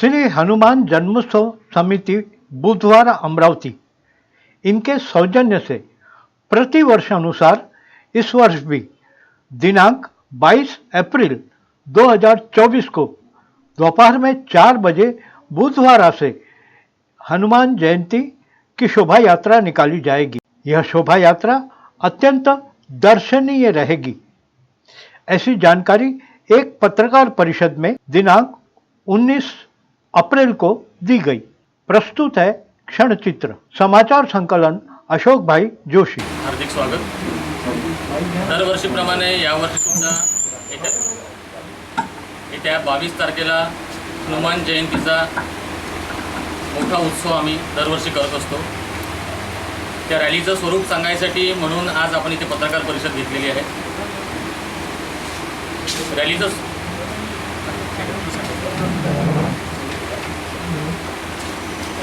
श्री हनुमान जन्मोत्सव समिति बुधवार अमरावती। इनके सौजन्य से प्रतिवर्ष अनुसार इस वर्ष भी दिनांक 22 अप्रैल 2024 को दोपहर में चार बजे बुधवार से हनुमान जयंती की शोभा यात्रा निकाली जाएगी। यह शोभा यात्रा अत्यंत दर्शनीय रहेगी। ऐसी जानकारी एक पत्रकार परिषद में दिनांक 19 अप्रैल को दी गई। प्रस्तुत है क्षण चित्र समाचार संकलन अशोक भाई जोशी। हार्दिक स्वागत। दरवर्षीप्रमाणे यावर्षी सुद्धा येत्या येत्या बावीस तारखेला हनुमान जयंतीचा मोठा उत्सव आम्ही दरवर्षी करत असतो. त्या रॅलीचं स्वरूप सांगायसाठी म्हणून आज आपण इथे पत्रकार परिषद घेतलेली आहे. रॅलीचं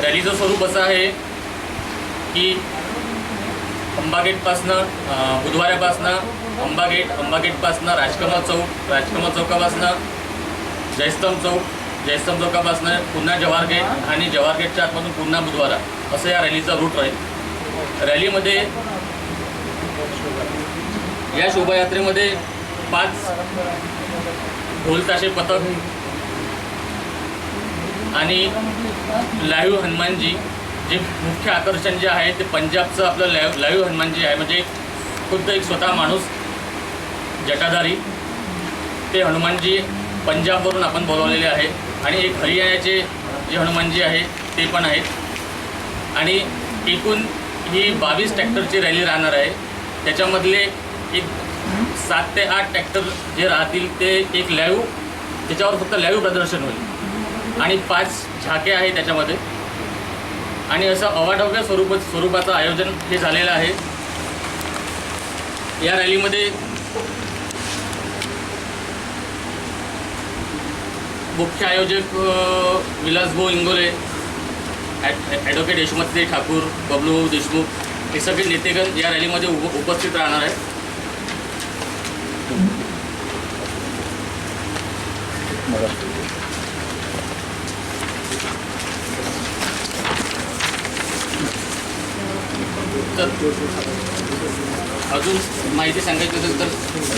रॅलीचं स्वरूप असं आहे की अंबागेटपासनं बुधवाऱ्यापासनं अंबागेट अंबागेटपासनं राजकमल चौक राजकमल चौकापासनं जयस्तंभ चौक जयस्तंभ चौकापासनं पुन्हा जवाहर गेट आणि जवाहर गेटच्या आतमधून पुन्हा बुधवारा. असं या रॅलीचा रूट राहील. रॅलीमध्ये या शोभायात्रेमध्ये पाच ढोलताशे पथक आणि लाईव्ह हनुमानजी जे मुख्य आकर्षण जे आहे ते पंजाबचं आपलं लाईव्ह लाईव्ह हनुमानजी आहे. म्हणजे खुद्द एक स्वतः माणूस जटाधारी. ते हनुमानजी पंजाबवरून आपण बोलवलेले आहे. आणि एक हरियाणाचे जे हनुमानजी आहे ते पण आहेत. आणि एकूण ही बावीस ट्रॅक्टरची रॅली राहणार आहे. त्याच्यामधले एक सात ते आठ ट्रॅक्टर जे राहतील ते एक लाईव्ह त्याच्यावर फक्त लाईव्ह प्रदर्शन होईल. आणि पाच झाके आहे त्याच्यामध्ये. आणि असं अवाढव्य स्वरूप स्वरूपाचं आयोजन हे झालेलं आहे. या रॅलीमध्ये मुख्य आयोजक अ, विलासभाऊ इंगोले ॲडव्होकेट यशवंतदेव ठाकूर बबलू देशमुख हे सगळे नेतेगण या रॅलीमध्ये उप उपस्थित राहणार आहे तर अजून माहिती सांगायची असेल तर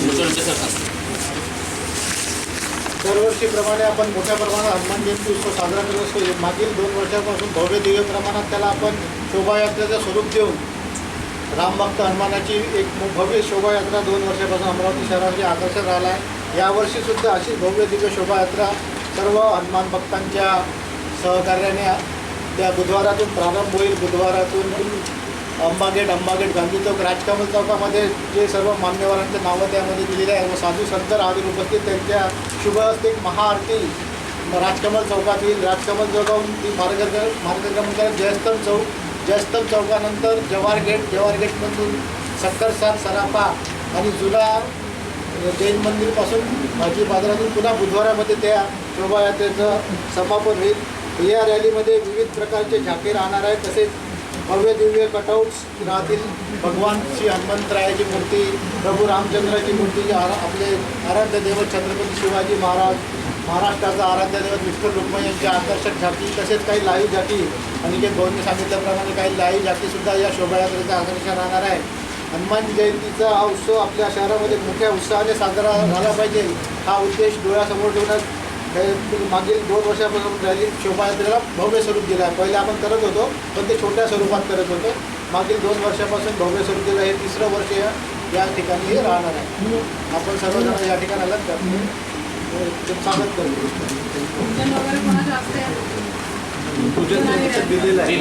मुसळचे सर सांगतो दरवर्षीप्रमाणे आपण मोठ्या प्रमाणात हनुमान जयंती उत्सव साजरा करत असतो. मागील दोन वर्षापासून भव्य दिव्य प्रमाणात त्याला आपण शोभायात्रेचं स्वरूप देऊन रामभक्त हनुमानाची एक भव्य शोभायात्रा दोन वर्षापासून अमरावती शहरामध्ये आकर्षण राहिला आहे. यावर्षीसुद्धा अशी भव्य दिव्य शोभायात्रा सर्व हनुमान भक्तांच्या सहकार्याने त्या बुधवारातून प्रारंभ होईल. बुधवारातून अंबागेट अंबागेट गांधी चौक राजकमल चौकामध्ये जे सर्व मान्यवरांचे नावं त्यामध्ये दिलेले आहे व साधू संत राहतील उपस्थित त्यांच्या शुभ हस्ते महाआरती राजकमल चौकात येईल. राजकमल चौकाहून ती मार्गदर्शन मार्गदर्शन करत जयस्तंभ चौक. जयस्तंभ चौकानंतर जव्हार गेट जव्हार गेटमधून सक्कर सार सराफा आणि जुना जैन मंदिरपासून भाजी बाजारातून पुन्हा बुधवारामध्ये त्या शोभायात्रेचं समापन होईल. या रॅलीमध्ये विविध प्रकारचे झाके राहणार आहेत तसेच भव्य दिव्य कटआउट्स राहतील भगवान श्री हनुमंतरायाची मूर्ती प्रभू रामचंद्राची मूर्ती जे आरा आपले आराध्य दैवत छत्रपती शिवाजी महाराज महाराष्ट्राचा आराध्य दैवत मिस्टर रुक्मय यांची आकर्षक झाकी तसेच काही लाईव्ह झाकी आणि जे भाऊंनी सांगितल्याप्रमाणे काही लाईव्ह झाकीसुद्धा या शोभायात्रेचं आकर्षण राहणार आहे. हनुमान जयंतीचा हा उत्सव आपल्या शहरामध्ये मोठ्या उत्साहाने साजरा झाला पाहिजे. हा उद्देश डोळ्यासमोर ठेवण्यात हे मागील दोन वर्षापासून रॅली शोभायात्रेला भव्य स्वरूप दिलं आहे. पहिले आपण करत होतो पण ते छोट्या स्वरूपात करत होतो. मागील दोन वर्षापासून भव्य स्वरूप दिलं हे तिसरं वर्ष या या ठिकाणी हे राहणार आहे. आपण सर्वजण या ठिकाणी अलग करतो ते स्वागत करतो. पूजन दिलेलं आहे.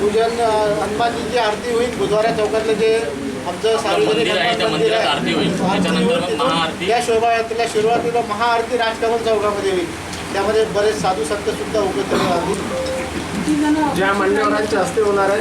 पूजन हनुमानजीची आरती होईल बुधवारा चौकातलं जे आमचं सार्वजनिक मंदिर आहे, त्या हनुमान मंदिर मंदिरात आहे. आरती होईल. आरती त्याच्यानंतर होईल मग तिथून महाआरती. त्या शोभायात्रेला सुरुवातीला महाआरती राजकमल चौकामध्ये होईल त्यामध्ये बरेच साधू संत सुद्धा उपस्थित राहतील ज्या मान्यवरांच्या हस्ते होणार आहे